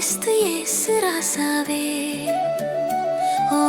கிறிஸ்து இயேசு ராசாவே ஓ